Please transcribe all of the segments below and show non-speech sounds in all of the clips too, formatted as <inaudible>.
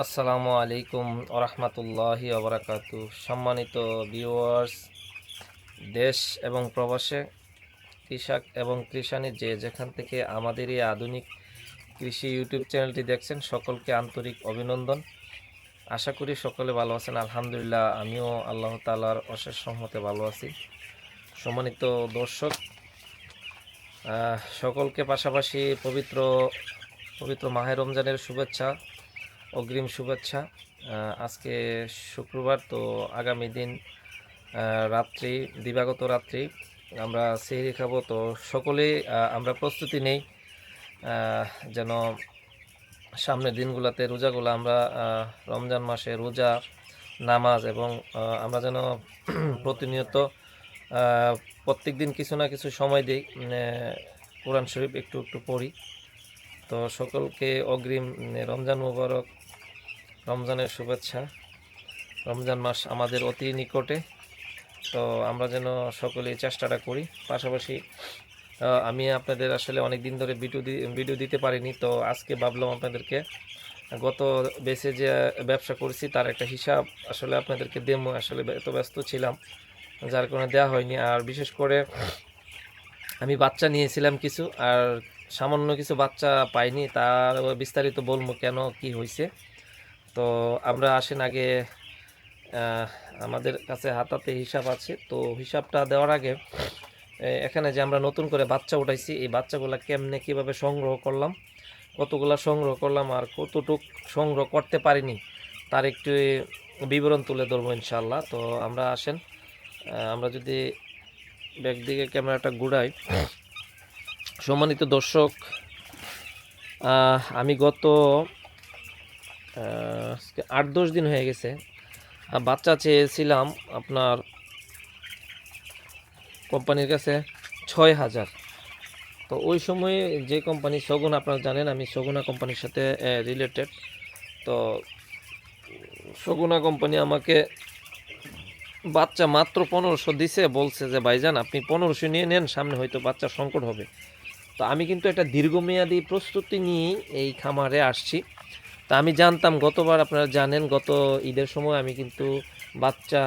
আসসালামু আলাইকুম ওরহমতুল্লাহি ওবরাকাতু। সম্মানিত ভিউয়ার্স, দেশ এবং প্রবাসে, কৃষক এবং কৃষানি যে যেখান থেকে আমাদের এই আধুনিক কৃষি ইউটিউব চ্যানেলটি দেখছেন, সকলকে আন্তরিক অভিনন্দন। আশা করি সকলে ভালো আছেন, আলহামদুলিল্লাহ, আমিও আল্লাহ তালার অশেষ সম্মতে ভালো আছি। সম্মানিত দর্শক সকলকে পাশাপাশি পবিত্র পবিত্র মাহে রমজানের শুভেচ্ছা। অগ্রিম শুভেচ্ছা। আজকে শুক্রবার, তো আগামী দিন রাত্রি, দিবাগত রাত্রি আমরা সেহরি খাব। তো সকলেই আমরা প্রস্তুতি নেই যেন সামনের দিনগুলোতে রোজাগুলো আমরা রমজান মাসে রোজা, নামাজ এবং আমরা যেন <clears throat> প্রতিনিয়ত প্রত্যেক দিন কিছু না কিছু সময় দিই কোরআন শরীফ একটু একটু পড়ি। তো সকলকে অগ্রিম রমজান মুবারক রমজানের শুভেচ্ছা। রমজান মাস আমাদের অতি নিকটে। তো আমরা যেন সকলেই চেষ্টাটা করি। পাশাপাশি আমি আপনাদের আসলে অনেক দিন ধরে ভিডিও ভিডিও দিতে পারিনি। তো আজকে ভাবলাম আপনাদেরকে গত বেসে যে ব্যবসা করেছি, তার একটা হিসাব আসলে আপনাদেরকে দেবো। আসলে এত ব্যস্ত ছিলাম, যার কারণে দেওয়া হয়নি। আর বিশেষ করে আমি বাচ্চা নিয়েছিলাম কিছু, আর সামান্য কিছু বাচ্চা পাইনি। তার বিস্তারিত বলব কেন, কি হয়েছে তো আমরা আসেন আগে আমাদের কাছে হাতাতে হিসাব আছে। তো হিসাবটা দেওয়ার আগে এখানে যে আমরা নতুন করে বাচ্চা উঠাইছি, এই বাচ্চাগুলো কেমনে কীভাবে সংগ্রহ করলাম, কতগুলো সংগ্রহ করলাম আর কতটুক সংগ্রহ করতে পারিনি, তার একটু বিবরণ তুলে ধরবো ইনশাল্লাহ তো আমরা আসেন আমরা যদি ব্যাক দিকে ক্যামেরাটা ঘুরাই। সম্মানিত দর্শক আমি গত আজকে আট দশ দিন হয়ে গেছে। বাচ্চা চেয়েছিলাম আপনার কোম্পানির কাছে ছয় হাজার। তো ওই সময়ে যে কোম্পানি সগুন আপনারা জানেন, আমি সগুনা কোম্পানির সাথে রিলেটেড তো সগুনা কোম্পানি আমাকে বাচ্চা মাত্র পনেরোশো দিছে, বলছে যে, ভাইজান, আপনি পনেরোশো নিয়ে নেন, সামনে হয়তো বাচ্চা সংকট হবে। তো আমি কিন্তু একটা দীর্ঘমেয়াদী প্রস্তুতি নিয়েই এই খামারে আসছি। তা আমি জানতাম, গতবার আপনারা জানেন, গত ঈদের সময় আমি কিন্তু বাচ্চা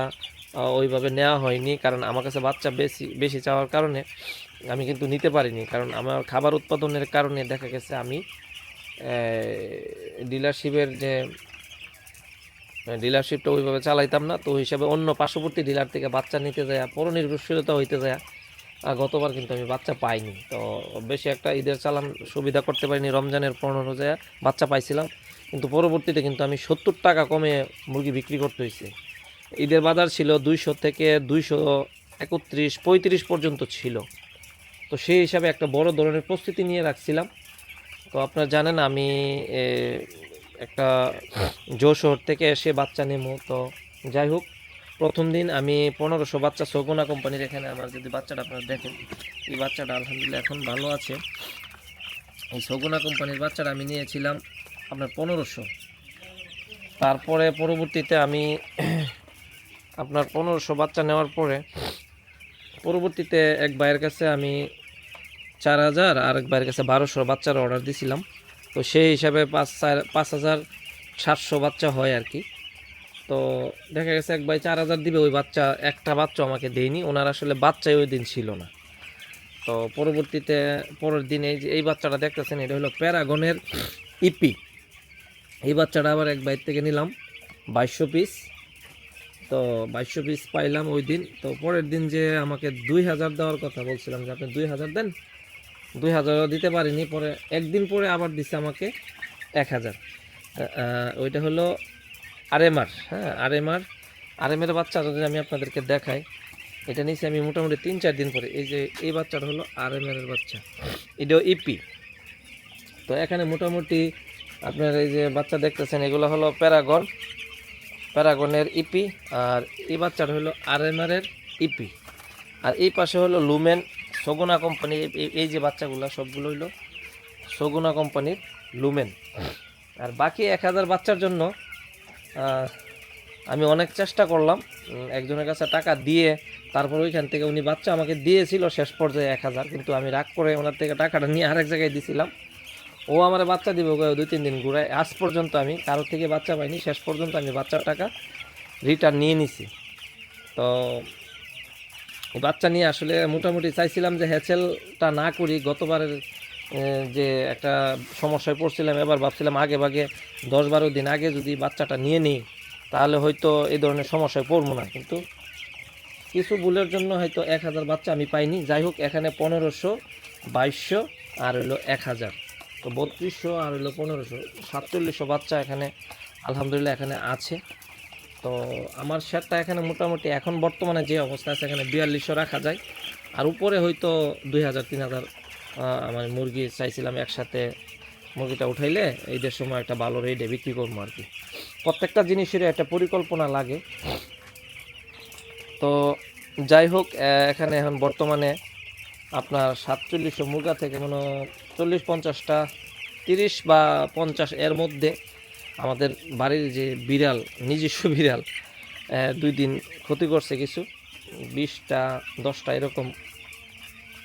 ওইভাবে নেওয়া হয়নি। কারণ আমার কাছে বাচ্চা বেশি বেশি চাওয়ার কারণে আমি কিন্তু নিতে পারিনি। কারণ আমার খাবার উৎপাদনের কারণে দেখা গেছে আমি ডিলারশিপের যে ডিলারশিপটা ওইভাবে চালাইতাম না। তো হিসাবে অন্য পার্শ্ববর্তী ডিলার থেকে বাচ্চা নিতে যায়, পরনির্ভরশীলতা হইতে যায়। আর গতবার কিন্তু আমি বাচ্চা পাইনি। তো বেশি একটা ঈদের চালান সুবিধা করতে পারিনি। রমজানের পনেরো যায় বাচ্চা পাইছিলাম। কিন্তু পরবর্তীতে কিন্তু আমি সত্তর টাকা কমে মুরগি বিক্রি করতে হয়েছে। ঈদের বাজার ছিল দুইশো থেকে দুইশো একত্রিশ, পঁয়ত্রিশ পর্যন্ত ছিল। তো সেই হিসাবে একটা বড় ধরনের প্রস্তুতি নিয়ে রাখছিলাম। তো আপনারা জানেন আমি একটা যশোর থেকে এসে বাচ্চা নেব। তো যাই হোক, প্রথম দিন আমি পনেরোশো বাচ্চা সগুনা কোম্পানির এখানে আমার যদি বাচ্চাটা আপনারা দেখেন, এই বাচ্চাটা আলহামদুলিল্লাহ এখন ভালো আছে। এই সগুনা কোম্পানির বাচ্চাটা আমি নিয়েছিলাম আপনার পনেরোশো। তারপরে পরবর্তীতে আমি <clears throat> আপনার পনেরোশো বাচ্চা নেওয়ার পরে পরবর্তীতে এক ভাইয়ের কাছে আমি চার হাজার আর এক ভাইয়ের কাছে বারোশো বাচ্চার অর্ডার দিছিলাম। তো সেই হিসাবে পাঁচ চার পাঁচ হাজার সাতশো বাচ্চা হয় আর কি। তো দেখা গেছে এক ভাই চার হাজার দিবে, ওই বাচ্চা একটা বাচ্চা আমাকে দেয়নি। ওনার আসলে বাচ্চাই ওই দিন ছিল না। তো পরবর্তীতে পরের দিনে যে এই বাচ্চাটা দেখতেছেন, এটা হলো প্যারাগনের <clears throat> ইপি। এই বাচ্চাটা আবার এক বাইর থেকে নিলাম, বাইশশো পিস তো বাইশশো পিস পাইলাম ওই দিন। তো পরের দিন যে আমাকে দুই হাজার দেওয়ার কথা বলছিলাম যে আপনি দুই হাজার দেন। দুই হাজারও দিতে পারিনি, পরে একদিন পরে আবার দিছে আমাকে এক হাজার। ওইটা হলো আরএমআর হ্যাঁ আরএমআর আরএমএর বাচ্চা যদি আমি আপনাদেরকে দেখাই, এটা নিয়েছি আমি মোটামুটি তিন চার দিন পরে। এই যে এই বাচ্চাটা হলো আরএমআর বাচ্চা। এটাও ইপি তো এখানে মোটামুটি আপনার এই যে বাচ্চা দেখতেছেন, এগুলো হলো প্যারাগন। প্যারাগনের ইপি আর এই বাচ্চাটা হলো আরএমআর এর ইপি আর এই পাশে হলো লুমেন সগুনা কোম্পানি এই যে বাচ্চাগুলো, সবগুলো হইল সগুনা কোম্পানির লুমেন আর বাকি এক হাজার বাচ্চার জন্য আমি অনেক চেষ্টা করলাম একজনের কাছে টাকা দিয়ে, তারপর ওইখান থেকে উনি বাচ্চা আমাকে দিয়েছিল শেষ পর্যায়ে এক হাজার, কিন্তু আমি রাগ করে ওনার থেকে টাকাটা নিয়ে আরেক জায়গায় দিছিলাম। ও আমার বাচ্চা দিব দুই, তিন দিন ঘুরায়। আজ পর্যন্ত আমি কারও থেকে বাচ্চা পাইনি, শেষ পর্যন্ত আমি বাচ্চার টাকা রিটার্ন নিয়ে নিছি। তো বাচ্চা নিয়ে আসলে মোটামুটি চাইছিলাম যে হ্যাচেলটা না করি, গতবারের যে একটা সমস্যায় পড়ছিলাম, এবার ভাবছিলাম আগে ভাগে দশ বারো দিন আগে যদি বাচ্চাটা নিয়ে নিই, তাহলে হয়তো এই ধরনের সমস্যায় পড়ব না। কিন্তু কিছু ভুলের জন্য হয়তো এক হাজার বাচ্চা আমি পাইনি। যাই হোক, এখানে পনেরোশো, বাইশশো আর হলো এক হাজার। তো বত্রিশশো আর হলো পনেরোশো। সাতচল্লিশশো বাচ্চা এখানে, আলহামদুলিল্লাহ এখানে আছে। তো আমার শেয়ারটা এখানে মোটামুটি এখন বর্তমানে যে অবস্থা আছে, এখানে বিয়াল্লিশশো রাখা যায়। আর উপরে হয়তো দুই হাজার, তিন হাজার আমার মুরগি চাইছিলাম একসাথে মুরগিটা উঠাইলে, ঈদের সময় একটা ভালো রেটে বিক্রি করব আর কি। প্রত্যেকটা জিনিসেরই একটা পরিকল্পনা লাগে। তো যাই হোক এখানে এখন বর্তমানে আপনার সাতচল্লিশশো মুরগা থেকে মনে চল্লিশ পঞ্চাশটা, তিরিশ বা পঞ্চাশ এর মধ্যে আমাদের বাড়ির যে বিড়াল, নিজস্ব বিড়াল দুই দিন ক্ষতি করছে কিছু, বিশটা, দশটা এরকম,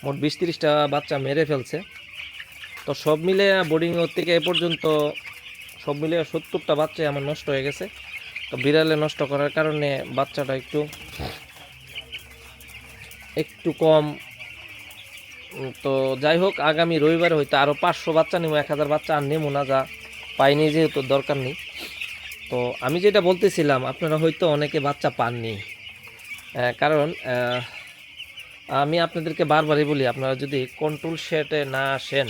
মোট বিশ তিরিশটা বাচ্চা মেরে ফেলছে। তো সব মিলে বোর্ডিং থেকে এ পর্যন্ত সব মিলে সত্তরটা বাচ্চাই আমার নষ্ট হয়ে গেছে। তো বিড়ালে নষ্ট করার কারণে বাচ্চাটা একটু একটু কম তো যাই হোক, আগামী রবিবারে হয়তো আরও পাঁচশো বাচ্চা নেব, এক হাজার বাচ্চা আর নেব না, যা পাইনি যেহেতু দরকার নেই। তো আমি যেটা বলতেছিলাম, আপনারা হয়তো অনেকে বাচ্চা পাননি। কারণ আমি আপনাদেরকে বারবারই বলি, আপনারা যদি কন্ট্রোল শেটে না আসেন,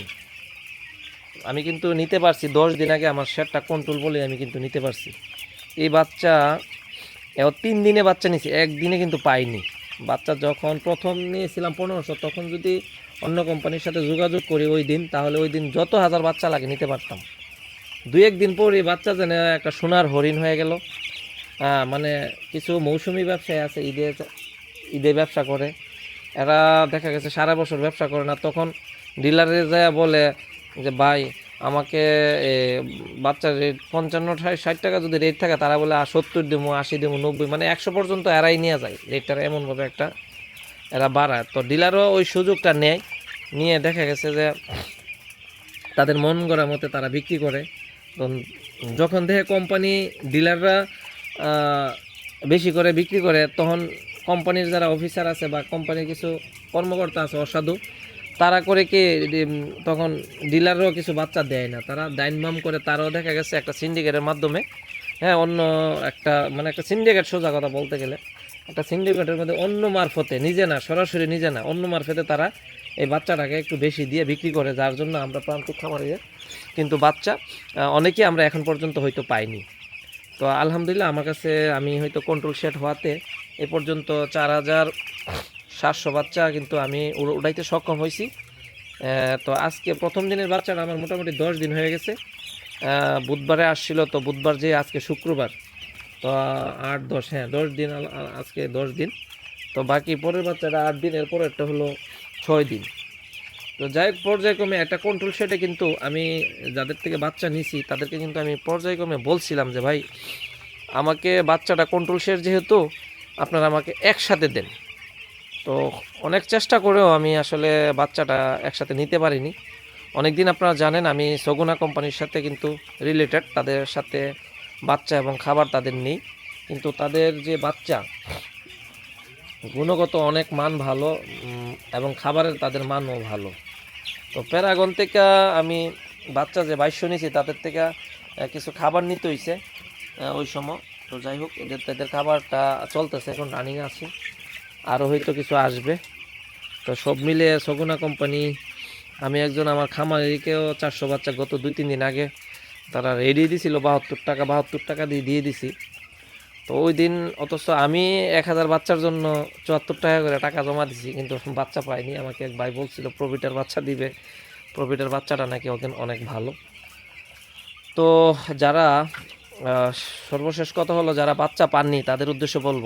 আমি কিন্তু নিতে পারছি, দশ দিন আগে আমার শেটটা কন্ট্রোল বলে আমি কিন্তু নিতে পারছি। এই বাচ্চা তিন দিনে বাচ্চা নিয়েছি একদিনে কিন্তু পাইনি। বাচ্চা যখন প্রথম নিয়েছিলাম পনেরোশো, তখন যদি অন্য কোম্পানির সাথে যোগাযোগ করি ওই দিন, তাহলে ওই দিন যত হাজার বাচ্চা লাগে নিতে পারতাম। দুই একদিন পর বাচ্চা যেন একটা সোনার হরিণ হয়ে গেল। মানে কিছু মৌসুমি ব্যবসায়ী আছে, ঈদে ঈদে ব্যবসা করে। এরা দেখা গেছে সারা বছর ব্যবসা করে না। তখন ডিলারে যায় বলে যে, ভাই আমাকে বাচ্চার রেট পঞ্চান্ন ষাট টাকা যদি রেট থাকে তারা বলে "আ, সত্তর দেবো আশি দেবো নব্বই মানে একশো পর্যন্ত এরাই নিয়ে যায়। রেটটা এমনভাবে একটা এরা বাড়ায়। তো ডিলারও ওই সুযোগটা নেয়। নিয়ে দেখা গেছে যে তাদের মন গড়া মতে তারা বিক্রি করে। যখন দেখে কোম্পানি ডিলাররা বেশি করে বিক্রি করে তখন কোম্পানির যারা অফিসার আছে বা কোম্পানির কিছু কর্মকর্তা আছে অসাধু তারা করে কি তখন ডিলাররাও কিছু বাচ্চা দেয় না। তারা ডাইনমাম করে তারাও দেখা গেছে একটা সিন্ডিকেটের মাধ্যমে হ্যাঁ অন্য একটা মানে একটা সিন্ডিকেট সোজা কথা বলতে গেলে, একটা সিন্ডিকেটের মধ্যে অন্য মারফতে, নিজে না, সরাসরি নিজে না, অন্য মারফতে তারা এই বাচ্চাটাকে একটু বেশি দিয়ে বিক্রি করে, যার জন্য আমরা প্রান্তিক খামারে কিন্তু বাচ্চা অনেকেই আমরা এখন পর্যন্ত হয়তো পাইনি। তো আলহামদুলিল্লাহ, আমার কাছে আমি হয়তো কন্ট্রোল সেট হওয়াতে এ পর্যন্ত চার হাজার সাতশো বাচ্চা কিন্তু আমি উড়- উড়াইতে সক্ষম হয়েছি তো আজকে প্রথম দিনের বাচ্চাটা আমার মোটামুটি দশ দিন হয়ে গেছে। বুধবারে আসছিল, তো বুধবার যে আজকে শুক্রবার। তো আট, দশ হ্যাঁ দশ দিন আজকে দশ দিন। তো বাকি পরের বাচ্চাটা আট দিন এরপর একটা হলো ছয় দিন। তো যাই হোক, পর্যায়ক্রমে একটা কন্ট্রোল সেটে কিন্তু আমি যাদের থেকে বাচ্চা নিছি, তাদেরকে কিন্তু আমি পর্যায়ক্রমে বলছিলাম যে, ভাই, আমাকে বাচ্চাটা কন্ট্রোল সেট যেহেতু, আপনারা আমাকে একসাথে দেন। তো অনেক চেষ্টা করেও আমি আসলে বাচ্চাটা একসাথে নিতে পারিনি। অনেক দিন আপনারা জানেন আমি সগুনা কোম্পানির সাথে কিন্তু রিলেটেড তাদের সাথে বাচ্চা এবং খাবার তাদের নেই। কিন্তু তাদের যে বাচ্চা, গুণগত অনেক মান ভালো এবং খাবারের তাদের মানও ভালো। তো প্যারাগন থেকে আমি বাচ্চা যে বাইশশো নিয়েছি, তাদের থেকে কিছু খাবার নিতে হয়েছে ওই সময়। তো যাই হোক, এদের এদের খাবারটা চলতেছে, এখন রানিং আছে। আরও হয়তো কিছু আসবে। তো সব মিলে সগুনা কোম্পানি, আমি একজন আমার খামারিকেও চারশো বাচ্চা গত দুই, তিন দিন আগে তারা রেডি দিছিল, বাহাত্তর টাকা বাহাত্তর টাকা দিয়ে দিয়ে দিছি। তো ওই দিন অথচ আমি এক হাজার বাচ্চার জন্য চুয়াত্তর টাকা করে টাকা জমা দিছি, কিন্তু বাচ্চা পাইনি। আমাকে এক ভাই বলছিল প্রফিটের বাচ্চা দিবে। প্রফিটের বাচ্চাটা নাকি ওখানে অনেক ভালো। তো যারা সর্বশেষ কথা হলো, যারা বাচ্চা পাননি, তাদের উদ্দেশ্যে বলব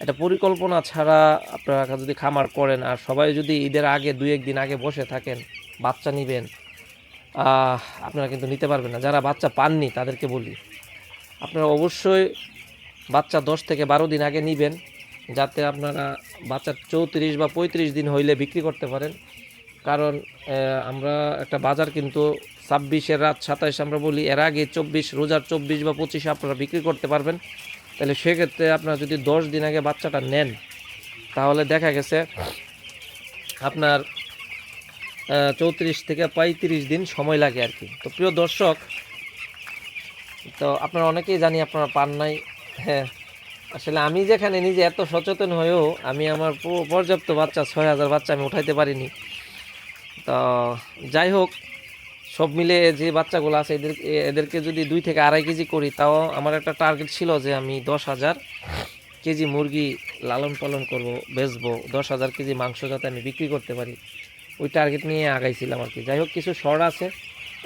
একটা পরিকল্পনা ছাড়া আপনারা যদি খামার করেন আর সবাই যদি ঈদের আগে দুই একদিন আগে বসে থাকেন, বাচ্চা নেবেন আপনারা কিন্তু নিতে পারবেন না। যারা বাচ্চা পাননি তাদেরকে বলি, আপনারা অবশ্যই বাচ্চা দশ থেকে বারো দিন আগে নেবেন, যাতে আপনারা বাচ্চা চৌত্রিশ বা পঁয়ত্রিশ দিন হইলে বিক্রি করতে পারেন। কারণ আমরা একটা বাজার কিন্তু ছাব্বিশের রাত সাতাইশ আমরা বলি, এর আগে চব্বিশ, রোজার চব্বিশ বা পঁচিশে আপনারা বিক্রি করতে পারবেন। তাহলে সেক্ষেত্রে আপনারা যদি দশ দিন আগে বাচ্চাটা নেন, তাহলে দেখা গেছে আপনার চৌত্রিশ থেকে পঁয়ত্রিশ দিন সময় লাগে আর কি। তো প্রিয় দর্শক, তো আপনারা অনেকেই জানি আপনারা পান নাই। হ্যাঁ আসলে আমি যেখানে নিজে এত সচেতন হয়েও আমি আমার পর্যাপ্ত বাচ্চা, ছয় হাজার বাচ্চা আমি উঠাইতে পারিনি। তো যাই হোক সব মিলে যে বাচ্চাগুলো আছে, এদের এদেরকে যদি দুই থেকে আড়াই কেজি করি, তাও আমার একটা টার্গেট ছিল যে আমি দশ হাজার কেজি মুরগি লালন পালন করব, বেচবো, দশ হাজার কেজি মাংস যাতে আমি বিক্রি করতে পারি। ওই টার্গেট নিয়ে আগাইছিলাম আর কি। যাই হোক, কিছু শর্ট আছে,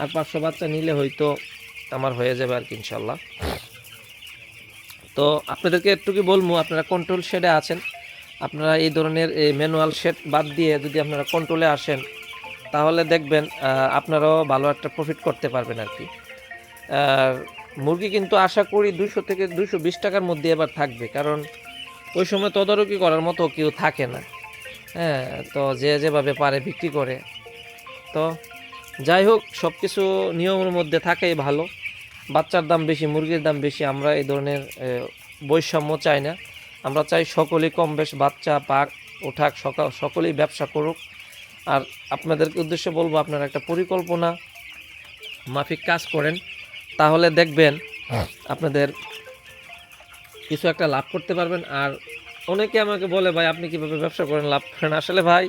আর পাঁচশো বাচ্চা নিলে হয়তো আমার হয়ে যাবে আর কি, ইনশাল্লাহ। তো আপনাদেরকে একটু কি বলব, আপনারা কন্ট্রোল শেডে আছেন। আপনারা এই ধরনের ম্যানুয়াল শেড বাদ দিয়ে যদি আপনারা কন্ট্রোলে আসেন তাহলে দেখবেন আপনারাও ভালো একটা প্রফিট করতে পারবেন আর কি। মুরগি কিন্তু আশা করি দুশো থেকে দুশো বিশ টাকার মধ্যে এবার থাকবে, কারণ ওই সময় তদারকি করার মতো কেউ থাকে না। হ্যাঁ তো যে যেভাবে পারে বিক্রি করে। তো যাই হোক সব কিছু নিয়মের মধ্যে থাকেই ভালো। বাচ্চার দাম বেশি, মুরগির দাম বেশি, আমরা এই ধরনের বৈষম্য চাই না। আমরা চাই সকলেই কম বেশ বাচ্চা পাক ওঠাক সকাল, সকলেই ব্যবসা করুক। আর আপনাদেরকে উদ্দেশ্যে বলব, আপনারা একটা পরিকল্পনা মাফিক কাজ করেন, তাহলে দেখবেন আপনাদের কিছু একটা লাভ করতে পারবেন। আর অনেকে আমাকে বলে, ভাই, আপনি কীভাবে ব্যবসা করেন? লাভ করেন। আসলে ভাই,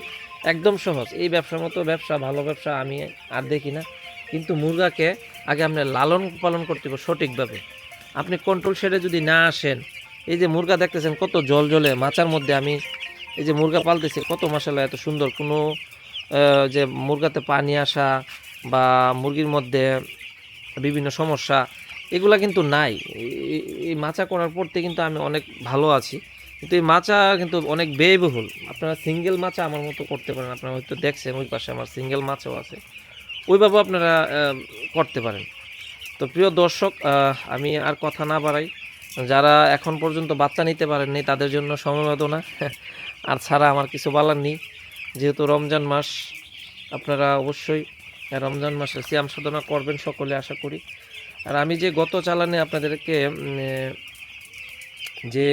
একদম সহজ। এই ব্যবসার মতো ব্যবসা, ভালো ব্যবসা আমি আর দেখি না। কিন্তু মুরগাকে আগে আপনি লালন পালন করতে হবে সঠিকভাবে। আপনি কন্ট্রোল শেডে যদি না আসেন, এই যে মুরগা দেখতেছেন, কত জল জলে মাচার মধ্যে আমি এই যে মুরগা পালতেছি, কত মশালা এত সুন্দর। কোনো যে মুরগাতে পানি আসা বা মুরগির মধ্যে বিভিন্ন সমস্যা, এগুলা কিন্তু নাই। এই- মাচা করার পর থেকে কিন্তু আমি অনেক ভালো আছি। কিন্তু এই মাচা কিন্তু অনেক ব্যয়বহুল। আপনারা সিঙ্গেল মাচা আমার মতো করতে পারেন। আপনারা হয়তো দেখছেন ওই পাশে আমার সিঙ্গেল মাছও আছে। ওইভাবে আপনারা করতে পারেন। তো প্রিয় দর্শক আমি আর কথা না বাড়াই। যারা এখন পর্যন্ত বাচ্চা নিতে পারেননি, তাদের জন্য সমবেদনা। <laughs> আর ছাড়া আমার কিছু বলার নেই। যেহেতু রমজান মাস, আপনারা অবশ্যই রমজান মাসে সিয়াম সাধনা করবেন সকলে, আশা করি। আর আমি যে গত চালানে আপনাদেরকে যে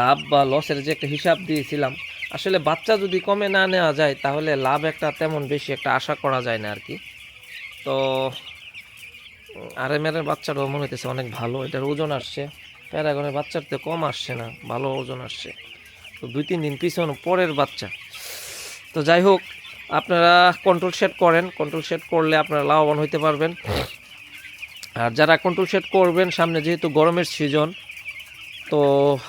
লাভ বা লসের যে একটা হিসাব দিয়েছিলাম, আসলে বাচ্চা যদি কমে না নেওয়া যায়, তাহলে লাভ একটা তেমন বেশি একটা আশা করা যায় না আর কি তো আর এম এর বাচ্চাটাও মনে হইতেছে অনেক ভালো, এটার ওজন আসছে। প্যারাগনের বাচ্চার তো কম আসছে না, ভালো ওজন আসছে। তো দুই তিন দিন পিছন পরের বাচ্চা। তো যাই হোক, আপনারা কন্ট্রোল সেট করেন। কন্ট্রোল সেট করলে আপনারা লাভবান হইতে পারবেন। আর যারা কন্ট্রোল সেট করবেন, সামনে যেহেতু গরমের সিজন তো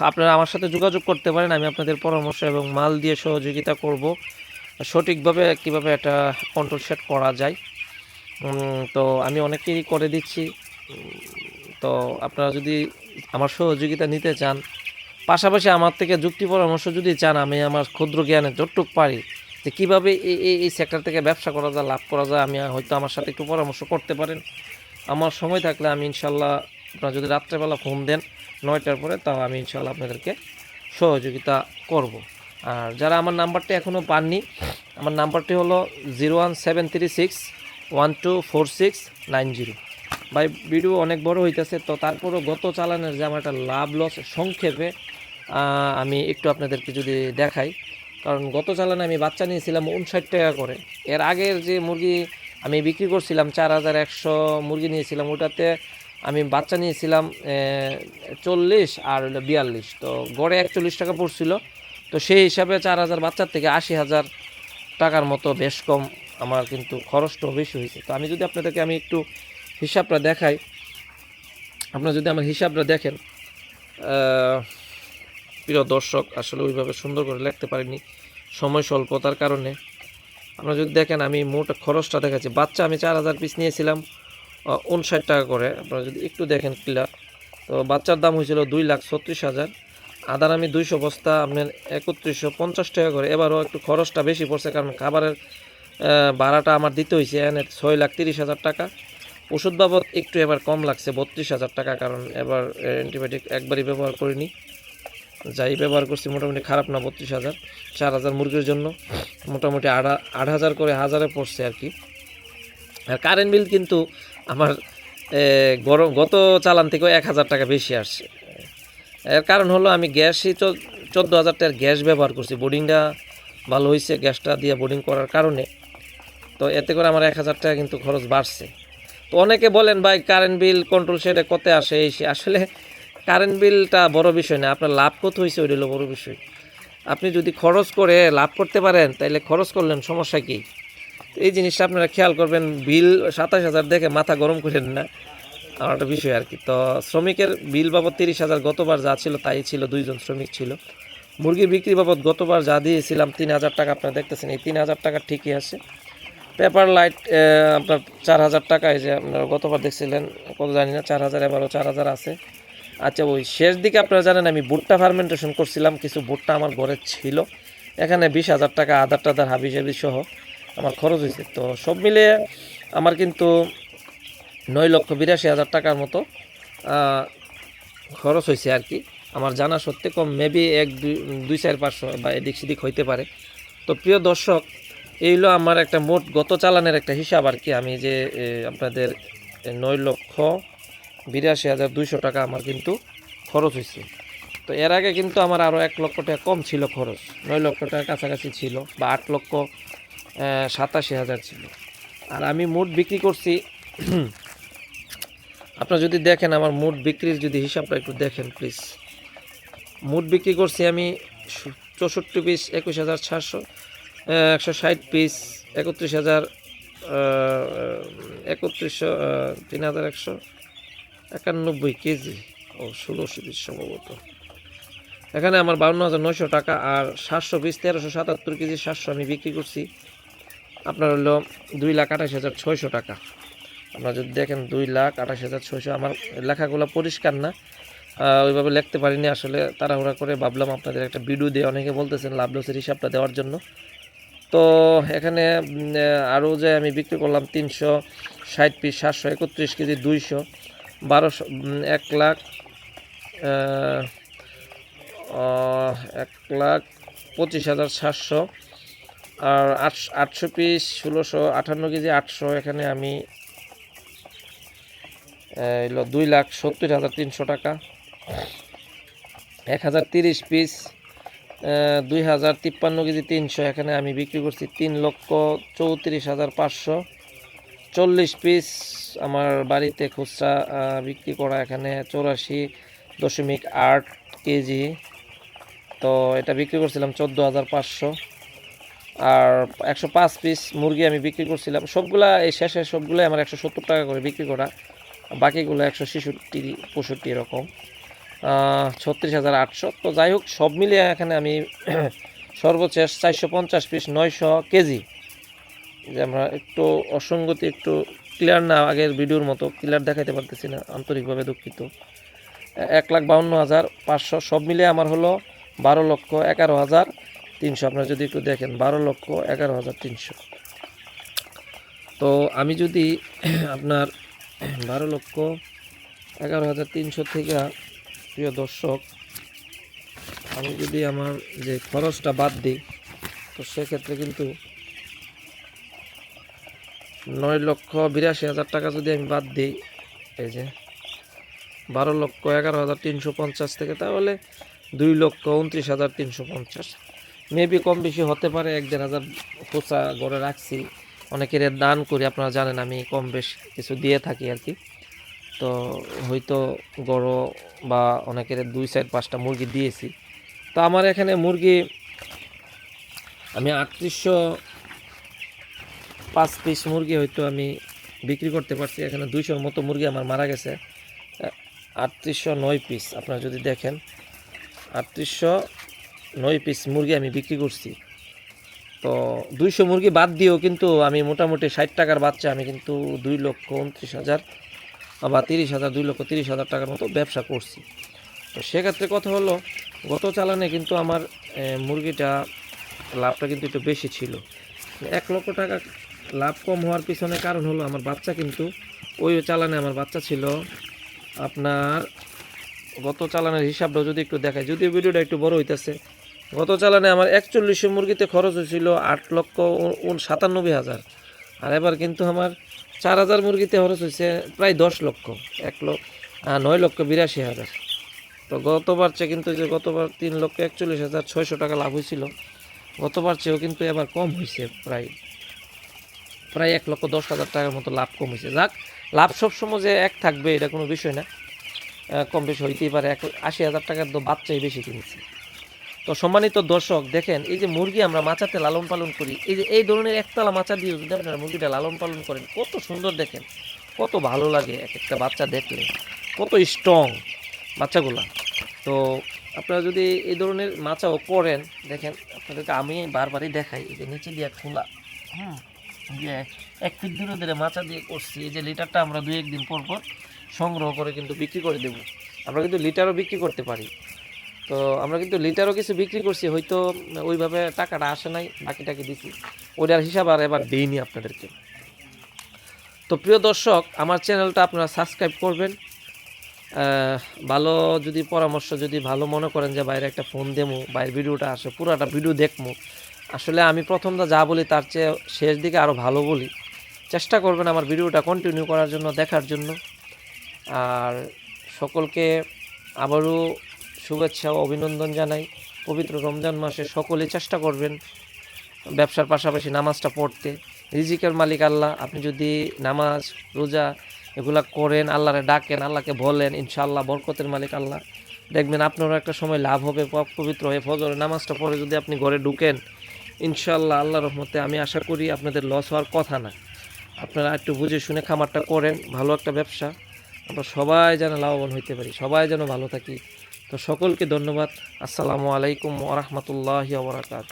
আপনারা আমার সাথে যোগাযোগ করতে পারেন। আমি আপনাদের পরামর্শ এবং মাল দিয়ে সহযোগিতা করব। সঠিকভাবে কীভাবে একটা কন্ট্রোল সেট করা যায়। তো আমি অনেকেই করে দিচ্ছি। তো আপনারা যদি আমার সহযোগিতা নিতে চান, পাশাপাশি আমার থেকে যুক্তি পরামর্শ যদি চান, আমি আমার ক্ষুদ্র জ্ঞানে যতটুক পারি যে কীভাবে এই এই সেক্টর থেকে ব্যবসা করা যায়, লাভ করা যায়, আমি হয়তো আমার সাথে একটু পরামর্শ করতে পারেন। আমার সময় থাকলে আমি ইনশাল্লাহ আপনারা যদি রাত্রেবেলা ফোন দেন নয়টার পরে, তাও আমি ইনশাল্লাহ আপনাদেরকে সহযোগিতা করব। আর যারা আমার নাম্বারটি এখনও পাননি, আমার নাম্বারটি হলো zero one seven three six one two four six nine zero. ভাই, ভিডিও অনেক বড় হইতেছে, তো তারপরও গত চালানের যে আমার একটা লাভ লস সংক্ষেপে আমি একটু আপনাদেরকে যদি দেখাই। কারণ গত চালানে আমি বাচ্চা নিয়েছিলাম উনষাট টাকা করে। এর আগের যে মুরগি আমি বিক্রি করছিলাম চার হাজার একশো মুরগি নিয়েছিলাম, ওটাতে আমি বাচ্চা নিয়েছিলাম চল্লিশ আর হলো বিয়াল্লিশ। তো গড়ে একচল্লিশ টাকা পড়ছিল। তো সেই হিসাবে চার হাজার বাচ্চার থেকে আশি হাজার টাকার মতো বেশ কম আমার কিন্তু খরচটাও বেশি হয়েছে। তো আমি যদি আপনাদেরকে আমি একটু হিসাবটা দেখাই, আপনারা যদি আমার হিসাবটা দেখেন প্রিয় দর্শক, আসলে ওইভাবে সুন্দর করে লিখতে পারিনি। সময় স্বল্পতার কারণে। আপনারা যদি দেখেন, আমি মোট খরচটা দেখাচ্ছি। বাচ্চা আমি চার হাজার পিস নিয়েছিলাম উনষাট টাকা করে। আপনারা যদি একটু দেখেন ক্লিয়ার তো বাচ্চার দাম হয়েছিল দুই লাখ ছত্রিশ হাজার। আদার আমি দুইশো বস্তা, আপনার একত্রিশশো পঞ্চাশ টাকা করে। এবারও একটু খরচটা বেশি পড়ছে, কারণ খাবারের ভাড়াটা আমার দিতে হয়েছে, এনে ছয় লাখ তিরিশ হাজার টাকা। ওষুধ বাবদ একটু এবার কম লাগছে, বত্রিশ হাজার টাকা, কারণ এবার অ্যান্টিবায়োটিক একবারই ব্যবহার করিনি। যাই ব্যবহার করছি, মোটামুটি খারাপ না, বত্রিশ হাজার, চার হাজার মুরগির জন্য। মোটামুটি আট হাজার করে হাজারে পড়ছে আর কি। আর কারেন্ট বিল কিন্তু আমার গরম, গত চালান থেকেও এক হাজার টাকা বেশি আসছে। এর কারণ হলো আমি গ্যাসই তো চোদ্দ হাজার টাকার গ্যাস ব্যবহার করছি। বোর্ডিংটা ভালো হয়েছে গ্যাসটা দিয়ে বোর্ডিং করার কারণে। তো এতে করে আমার এক হাজার টাকা কিন্তু খরচ বাড়ছে। তো অনেকে বলেন, ভাই কারেন্ট বিল কন্ট্রোল সেটে কত আসে? এই আসলে কারেন্ট বিলটা বড় বিষয় না, আপনার লাভ কত হয়েছে ওইটা হলো বড় বিষয়। আপনি যদি খরচ করে লাভ করতে পারেন তাহলে খরচ করলেন, সমস্যা কী? এই জিনিসটা আপনারা খেয়াল করবেন, বিল সাতাশ হাজার দেখে মাথা গরম করেন না, আমার একটা বিষয় আর কি। তো শ্রমিকের বিল বাবদ তিরিশ হাজার গতবার যা ছিল তাই ছিল, দুইজন শ্রমিক ছিল। মুরগি বিক্রি বাবদ গতবার যা দিয়েছিলাম, তিন হাজার টাকা আপনারা দেখতেছেন, এই তিন হাজার টাকা ঠিকই আছে। পেপার লাইট আপনার চার হাজার টাকা, এই যে আপনারা গতবার দেখছিলেন, কত জানি না, চার হাজার এবারও চার হাজার আছে। আচ্ছা ওই শেষ দিকে আপনারা জানেন আমি ভুট্টা ফার্মেন্টেশন করছিলাম, কিছু ভুট্টা আমার ঘরে ছিল। এখানে বিশ হাজার টাকা আধার টাধার হাবি জাবি সহ আমার খরচ হয়েছে। তো সব মিলিয়ে আমার কিন্তু নয় লক্ষ বিরাশি হাজার টাকার মতো খরচ হয়েছে আর কি। আমার জানা সত্যি কম মেবি এক, দুই চার পাঁচশো বা এদিক সেদিক হইতে পারে। তো প্রিয় দর্শক এইগুলো আমার একটা মোট গত চালানের একটা হিসাব আর কি। আমি যে আপনাদের নয় লক্ষ বিরাশি হাজার দুইশো টাকা আমার কিন্তু খরচ হয়েছে। তো এর আগে কিন্তু আমার আরও এক লক্ষ টাকা কম ছিল খরচ, নয় লক্ষ টাকার কাছাকাছি ছিল বা আট লক্ষ সাতাশি হাজার ছিল। আর আমি মোট বিক্রি করছি, <clears throat> আপনারা যদি দেখেন আমার মোট বিক্রির যদি হিসাবটা একটু দেখেন প্লিজ মোট বিক্রি করছি আমি চৌষট্টি পিস একুশ হাজার সাতশো একশো ষাট পিস একত্রিশ হাজার একত্রিশশো তিন হাজার একশো একানব্বই কেজি ও ষোলোশো পিস সম্ভবত। এখানে আমার বাউন্ন হাজার নয়শো টাকা আর সাতশো পিস তেরোশো সাতাত্তর কেজি সাতশো আমি বিক্রি করছি। আপনার হলো দুই লাখ আঠাশ হাজার ছয়শো টাকা। আপনারা যদি দেখেন দুই লাখ আঠাশ হাজার ছয়শো, আমার লেখাগুলো পরিষ্কার না। ওইভাবে লিখতে পারিনি আসলে, তাড়াহুড়া করে ভাবলাম আপনাদের একটা ভিডিও দিয়ে অনেকে বলতেছেন লাভ লসের হিসাবটা দেওয়ার জন্য। তো এখানে আরও যে আমি বিক্রি করলাম তিনশো ষাট পিস সাতশো একত্রিশ কেজি, দুইশো। বারোশো এক লাখ এক লাখ পঁচিশ হাজার সাতশো। আর আটশো আটশো পিস ষোলোশো আটান্ন কেজি আটশো, এখানে আমি এলো দুই লাখ সত্তর হাজার তিনশো টাকা। এক হাজার তিরিশ পিস দুই হাজার তিপ্পান্ন কেজি তিনশো, এখানে আমি বিক্রি করছি তিন লক্ষ চৌত্রিশ হাজার পাঁচশো। চল্লিশ পিস আমার বাড়িতে খুচরা বিক্রি করা এখানে চৌরাশি দশমিক আট কেজি। তো এটা বিক্রি করছিলাম চোদ্দ হাজার পাঁচশো। আর একশো পাঁচ পিস মুরগি আমি বিক্রি করছিলাম। সবগুলা, এই শেষে সবগুলোই আমার একশো সত্তর টাকা করে বিক্রি করা। বাকিগুলো একশো ছেষট্টি, পঁয়ষট্টি এরকম। ছত্রিশ হাজার আটশো। তো যাই হোক, সব মিলিয়ে এখানে আমি <clears throat> সর্বশেষ চারশো পঞ্চাশ পিস নয়শো কেজি। যে আমরা একটু অসঙ্গতি একটু ক্লিয়ার না, আগের ভিডিওর মতো ক্লিয়ার দেখাইতে পারতেছি না, আন্তরিকভাবে দুঃখিত। এক লাখ বাউন্ন হাজার পাঁচশো, সব মিলিয়ে আমার হলো বারো লক্ষ এগারো হাজার তিনশো। আপনারা যদি একটু দেখেন, বারো লক্ষ এগারো হাজার তিনশো। তো আমি যদি আপনার বারো লক্ষ এগারো হাজার তিনশো থেকে, প্রিয় দর্শক, আমি যদি আমার যে খরচটা বাদ দিই, তো সেক্ষেত্রে কিন্তু নয় লক্ষ বিরাশি হাজার টাকা যদি আমি বাদ দিই, এই যে বারো লক্ষ এগারো হাজার তিনশো পঞ্চাশ থেকে, তাহলে দুই লক্ষ উনত্রিশ হাজার তিনশো পঞ্চাশ। মেবি কম বেশি হতে পারে, এক দেড় হাজার খোঁচা গড়ে রাখছি। অনেকের দান করি, আপনারা জানেন আমি কম বেশ কিছু দিয়ে থাকি আর কি। তো হয়তো গড় বা অনেকের দুই সাইড পাঁচটা মুরগি দিয়েছি। তো আমার এখানে মুরগি আমি আটত্রিশশো পাঁচ পিস মুরগি হয়তো আমি বিক্রি করতে পারছি। এখানে দুইশোর মতো মুরগি আমার মারা গেছে। আটত্রিশশো নয় পিস, আপনারা যদি দেখেন, আটত্রিশশো নয় পিস মুরগি আমি বিক্রি করছি। তো দুইশো মুরগি বাদ দিয়েও কিন্তু আমি মোটামুটি ষাট টাকার বাচ্চা, আমি কিন্তু দুই লক্ষ উনত্রিশ হাজার বা তিরিশ হাজার, দুই লক্ষ তিরিশ হাজার টাকার মতো ব্যবসা করছি। তো সেক্ষেত্রে কথা হলো, গত চালানে কিন্তু আমার মুরগিটা, লাভটা কিন্তু একটু বেশি ছিল। এক লক্ষ টাকা লাভ কম হওয়ার পিছনে কারণ হলো আমার বাচ্চা কিন্তু ওই চালানে আমার বাচ্চা ছিল। আপনার গত চালানের হিসাবটা যদি একটু দেখায় যদিও ভিডিওটা একটু বড় হইতেছে। গত চালানে আমার একচল্লিশশো মুরগিতে খরচ হয়েছিল আট লক্ষ সাতানব্বই হাজার। আর এবার কিন্তু আমার চার হাজার মুরগিতে খরচ হয়েছে প্রায় দশ লক্ষ, এক লক্ষ নয় লক্ষ বিরাশি হাজার। তো গতবার চেয়ে কিন্তু যে গতবার তিন লক্ষ একচল্লিশ হাজার ছয়শো টাকা লাভ হয়েছিল, গতবার চেয়েও কিন্তু এবার কম হয়েছে প্রায়। প্রায় এক লক্ষ দশ হাজার টাকার মতো লাভ কম হয়েছে। যাক, লাভ সবসময় যে এক থাকবে, এটা কোনো বিষয় না। কম বেশি হইতেই পারে। এক আশি হাজার টাকার তো বাচ্চাই বেশি কিনেছে। তো সম্মানিত দর্শক, দেখেন, এই যে মুরগি আমরা মাচাতে লালন পালন করি, এই যে এই ধরনের একতলা মাচা দিয়ে যদি আপনারা মুরগিটা লালন পালন করেন, কত সুন্দর দেখেন, কত ভালো লাগে এক একটা বাচ্চা দেখলে, কত স্ট্রং বাচ্চাগুলা তো আপনারা যদি এই ধরনের মাচাও করেন, দেখেন, আপনাদেরকে আমি বারবারই দেখাই, এই যে নিচে দিয়ে খোলা। হুম। যে এক ফিট দূরে দূরে মাচা দিয়ে করছি, এই যে লিটারটা আমরা দুই একদিন পর পর সংগ্রহ করে কিন্তু বিক্রি করে দেবো। আমরা কিন্তু লিটারও বিক্রি করতে পারি। তো আমরা কিন্তু লিটারও কিছু বিক্রি করছি, হয়তো ওইভাবে টাকাটা আসে নাই বাকি টাকি দিছি। ওইটার হিসাব আর এবার দিইনি আপনাদেরকে। তো প্রিয় দর্শক, আমার চ্যানেলটা আপনারা সাবস্ক্রাইব করবেন। ভালো যদি পরামর্শ, যদি ভালো মনে করেন যে বাইরে একটা ফোন দেবো, বাইরের ভিডিওটা আসে, পুরাটা ভিডিও দেখব আসলে আমি প্রথমটা যা বলি তার চেয়ে শেষ দিকে আরও ভালো বলি। চেষ্টা করবেন আমার ভিডিওটা কন্টিনিউ করার জন্য, দেখার জন্য। আর সকলকে আবারও শুভেচ্ছা ও অভিনন্দন জানাই। পবিত্র রমজান মাসে সকলে চেষ্টা করবেন ব্যবসার পাশাপাশি নামাজটা পড়তে। রিজিকের মালিক আল্লাহ, আপনি যদি নামাজ, রোজা এগুলা করেন, আল্লাহরে ডাকেন, আল্লাহকে বলেন, ইনশাআল্লাহ বরকতের মালিক আল্লাহ। দেখবেন আপনারও একটা সময় লাভ হবে, পবিত্র হয়ে ফজরে নামাজটা পড়ে যদি আপনি ঘরে ঢুকেন। ইনশাআল্লাহ আল্লাহ রহমতে আমি আশা করি আপনাদের লস হওয়ার কথা না। আপনারা একটু বুঝে শুনে খামারটা করেন, ভালো একটা ব্যবসা। আমরা সবাই যেন লাভবান হইতে পারি, সবাই যেন ভালো থাকি। তো সকলকে ধন্যবাদ। আসসালামু আলাইকুম ওরহমতুল্লাহ বরাকাত